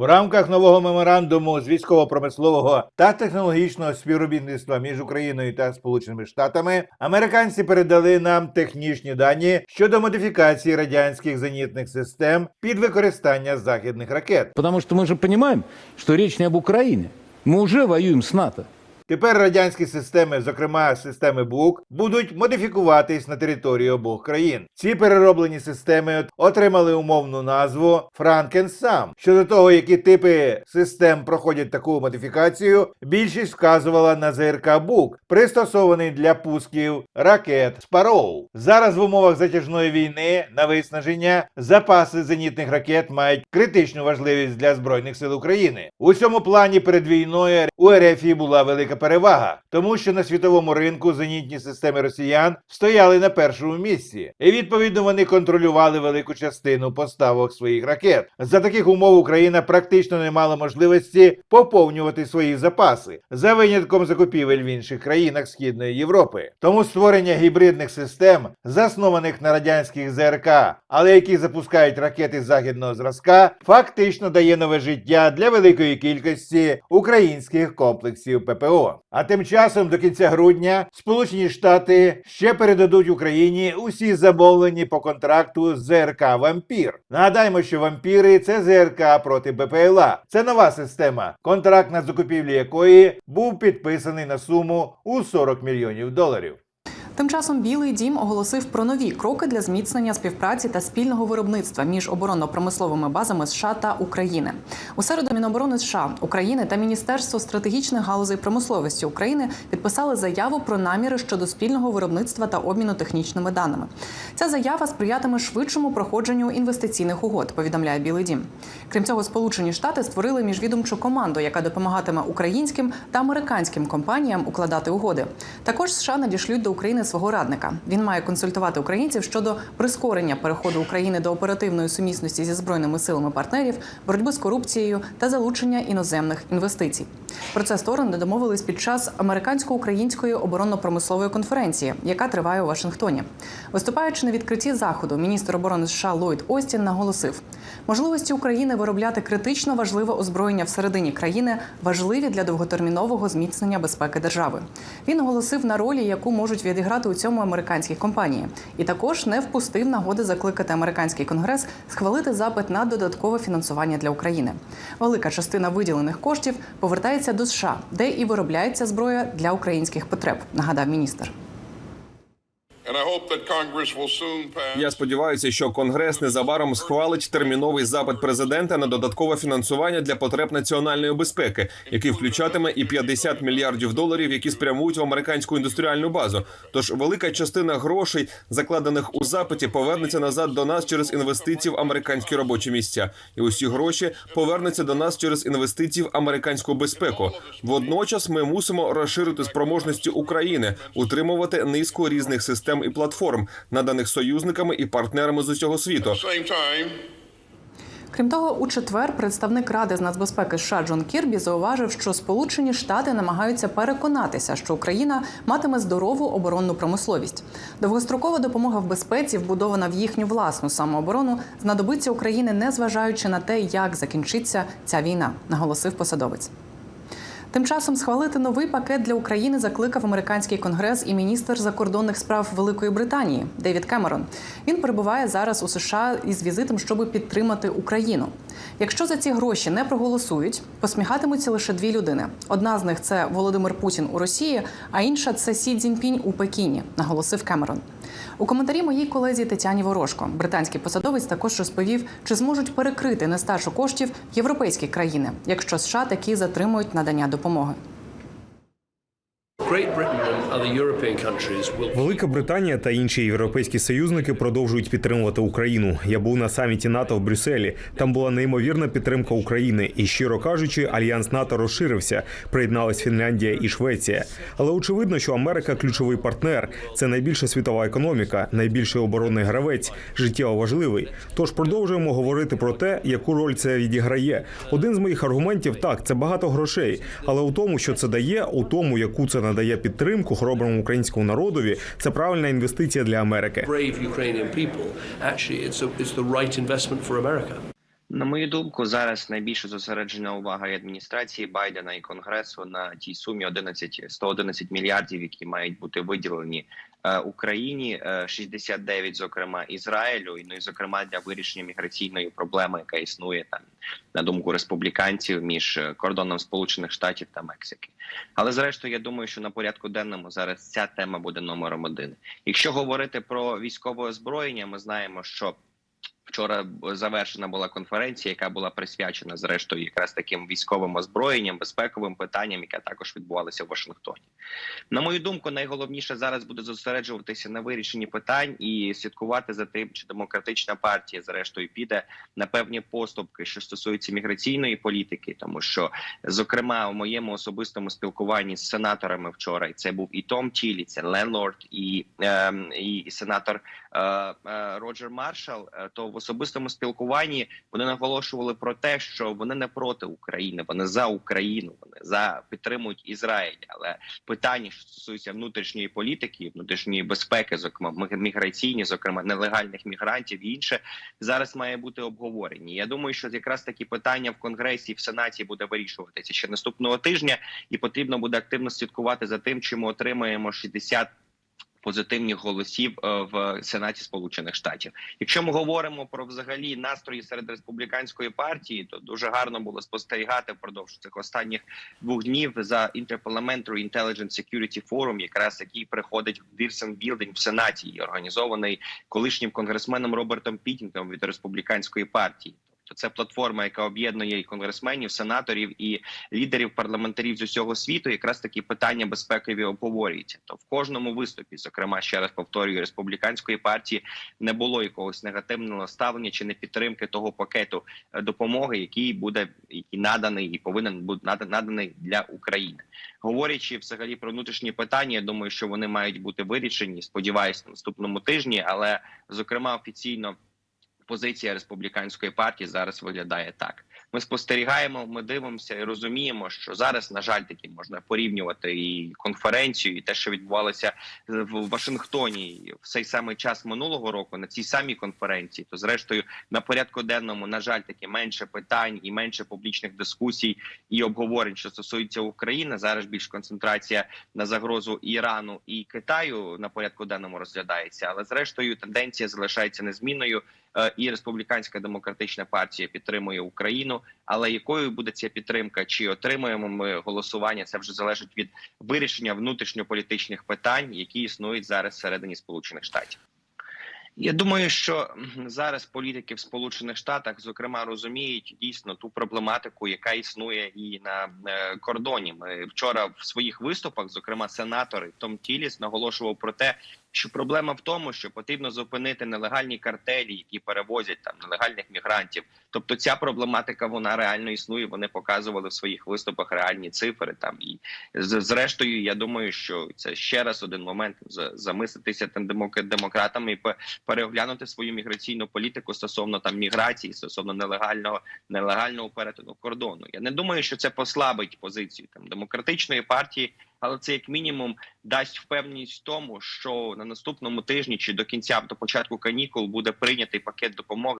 В рамках нового меморандуму з військово-промислового та технологічного співробітництва між Україною та Сполученими Штатами американці передали нам технічні дані щодо модифікації радянських зенітних систем під використання західних ракет. Тому що ми ж розуміємо, що річ не об Україні. Ми вже воюємо з НАТО. Тепер радянські системи, зокрема системи БУК, будуть модифікуватись на території обох країн. Ці перероблені системи отримали умовну назву Франкенсам. Щодо того, які типи систем проходять таку модифікацію, більшість вказувала на ЗРК БУК, пристосований для пусків ракет Спароу. Зараз в умовах затяжної війни на виснаження запаси зенітних ракет мають критичну важливість для збройних сил України. У цьому плані перед війною у РФІ була велика перевага, тому що на світовому ринку зенітні системи росіян стояли на першому місці, і відповідно вони контролювали велику частину поставок своїх ракет. За таких умов Україна практично не мала можливості поповнювати свої запаси за винятком закупівель в інших країнах Східної Європи. Тому створення гібридних систем, заснованих на радянських ЗРК, але які запускають ракети західного зразка, фактично дає нове життя для великої кількості українських комплексів ППО. А тим часом до кінця грудня Сполучені Штати ще передадуть Україні усі замовлені по контракту з ЗРК Вампір. Нагадаємо, що вампіри це ЗРК проти БПЛА. Це нова система, контракт на закупівлю якої був підписаний на суму у 40 мільйонів доларів. Тим часом Білий Дім оголосив про нові кроки для зміцнення співпраці та спільного виробництва між оборонно-промисловими базами США та України. У середу Міноборони США, України та Міністерство стратегічних галузей промисловості України підписали заяву про наміри щодо спільного виробництва та обміну технічними даними. Ця заява сприятиме швидшому проходженню інвестиційних угод. Повідомляє Білий Дім. Крім цього, Сполучені Штати створили міжвідомчу команду, яка допомагатиме українським та американським компаніям укладати угоди. Також США надішлють до України свого радника. Він має консультувати українців щодо прискорення переходу України до оперативної сумісності зі збройними силами партнерів, боротьби з корупцією та залучення іноземних інвестицій. Про це сторони домовились під час американсько-української оборонно-промислової конференції, яка триває у Вашингтоні. Виступаючи на відкритті заходу, міністр оборони США Ллойд Остін наголосив, можливості України виробляти критично важливе озброєння всередині країни важливі для довготермінового зміцнення безпеки держави. Він оголосив на ролі, яку можуть відіграти у цьому американські компанії, і також не впустив нагоди закликати американський конгрес схвалити запит на додаткове фінансування для України. Велика частина виділених коштів повертається до США, де і виробляється зброя для українських потреб. Нагадав міністр. Я сподіваюся, що Конгрес незабаром схвалить терміновий запит президента на додаткове фінансування для потреб національної безпеки, який включатиме і 50 мільярдів доларів, які спрямують в американську індустріальну базу. Тож велика частина грошей, закладених у запиті, повернеться назад до нас через інвестиції в американські робочі місця, і усі гроші повернуться до нас через інвестиції в американську безпеку. Водночас ми мусимо розширити спроможності України, утримувати низку різних систем і платформ, наданих союзниками і партнерами з усього світу. Крім того, у четвер представник ради з нацбезпеки США Джон Кірбі зауважив, що Сполучені Штати намагаються переконатися, що Україна матиме здорову оборонну промисловість. Довгострокова допомога в безпеці, вбудована в їхню власну самооборону, знадобиться Україні, незважаючи на те, як закінчиться ця війна, наголосив посадовець. Тим часом схвалити новий пакет для України закликав американський конгрес і міністр закордонних справ Великої Британії Девід Кемерон. Він перебуває зараз у США із візитом, щоб підтримати Україну. Якщо за ці гроші не проголосують, посміхатимуться лише дві людини. Одна з них це Володимир Путін у Росії, а інша це Сі Цзіньпінь у Пекіні, наголосив Кемерон. У коментарі моїй колезі Тетяні Ворожко британський посадовець також розповів, чи зможуть перекрити нестачу коштів європейські країни, якщо США такі затримують надання допомоги. Велика Британія та інші європейські союзники продовжують підтримувати Україну. Я був на саміті НАТО в Брюсселі. Там була неймовірна підтримка України, і щиро кажучи, альянс НАТО розширився. Приєднались Фінляндія і Швеція. Але очевидно, що Америка ключовий партнер. Це найбільша світова економіка, найбільший оборонний гравець, життєво важливий. Тож продовжуємо говорити про те, яку роль це відіграє. Один з моїх аргументів так, це багато грошей, але у тому, що це дає, у тому, яку це надає підтримку хороброму українському народові, це правильна інвестиція для Америки. На мою думку, зараз найбільше зосереджена увага і адміністрації Байдена і Конгресу на тій сумі 11, 111 мільярдів, які мають бути виділені Україні, е, 69, зокрема Ізраїлю, і ну і зокрема для вирішення міграційної проблеми, яка існує там на думку республіканців між е, кордоном Сполучених Штатів та Мексики. Але зрештою, я думаю, що на порядку денному зараз ця тема буде номером один. Якщо говорити про військове озброєння, ми знаємо, що Вчора завершена була конференція, яка була присвячена зрештою якраз таким військовим озброєнням, безпековим питанням, яка також відбувалася в Вашингтоні. На мою думку, найголовніше зараз буде зосереджуватися на вирішенні питань і слідкувати за тим, чи демократична партія зрештою піде на певні поступки, що стосуються міграційної політики, тому що, зокрема, у моєму особистому спілкуванні з сенаторами вчора, і це був і Том Тілі, це Ленлорд, і, ем, і сенатор е, е, Роджер Маршал, е, то в особистому спілкуванні вони наголошували про те, що вони не проти України, вони за Україну, вони за підтримують Ізраїль. Але питання, що стосується внутрішньої політики, внутрішньої безпеки, зокрема мі- міграційні, зокрема нелегальних мігрантів, і інше зараз має бути обговорені. Я думаю, що якраз такі питання в конгресі і в сенаті буде вирішуватися ще наступного тижня, і потрібно буде активно слідкувати за тим, чи ми отримаємо 60 позитивних голосів е, в Сенаті Сполучених Штатів. Якщо ми говоримо про взагалі настрої серед республіканської партії, то дуже гарно було спостерігати впродовж цих останніх двох днів за Interparliamentary Intelligence Security Forum, якраз який приходить в Вірсен Білдинг в Сенаті, організований колишнім конгресменом Робертом Пітінгом від республіканської партії. Тобто це платформа, яка об'єднує і конгресменів, сенаторів і лідерів парламентарів з усього світу. Якраз такі питання безпекові обговорюються. То в кожному виступі, зокрема, ще раз повторюю, республіканської партії не було якогось негативного ставлення чи не підтримки того пакету е, допомоги, який буде який наданий і повинен бути наданий для України. Говорячи взагалі про внутрішні питання, я думаю, що вони мають бути вирішені. Сподіваюся, на наступному тижні, але зокрема офіційно позиція республіканської партії зараз виглядає так. Ми спостерігаємо, ми дивимося і розуміємо, що зараз, на жаль, таки можна порівнювати і конференцію, і те, що відбувалося в Вашингтоні в цей самий час минулого року на цій самій конференції. То, зрештою, на порядку денному, на жаль, таки менше питань і менше публічних дискусій і обговорень, що стосуються України. Зараз більш концентрація на загрозу Ірану і Китаю на порядку денному розглядається, але зрештою тенденція залишається незмінною. Е, І республіканська демократична партія підтримує Україну. Але якою буде ця підтримка? Чи отримуємо ми голосування? Це вже залежить від вирішення внутрішньополітичних питань, які існують зараз всередині Сполучених Штатів. Я думаю, що зараз політики в Сполучених Штатах, зокрема, розуміють дійсно ту проблематику, яка існує і на е, кордоні. Ми вчора в своїх виступах, зокрема, сенатор Том Тіліс наголошував про те, що проблема в тому, що потрібно зупинити нелегальні картелі, які перевозять там нелегальних мігрантів. Тобто, ця проблематика вона реально існує. Вони показували в своїх виступах реальні цифри. Там і зрештою, я думаю, що це ще раз один момент замислитися там демок- демократами і пе- переглянути свою міграційну політику стосовно там міграції, стосовно нелегального нелегального перетину кордону. Я не думаю, що це послабить позицію там демократичної партії. Але це як мінімум дасть впевненість в тому, що на наступному тижні чи до кінця до початку канікул буде прийнятий пакет допомоги.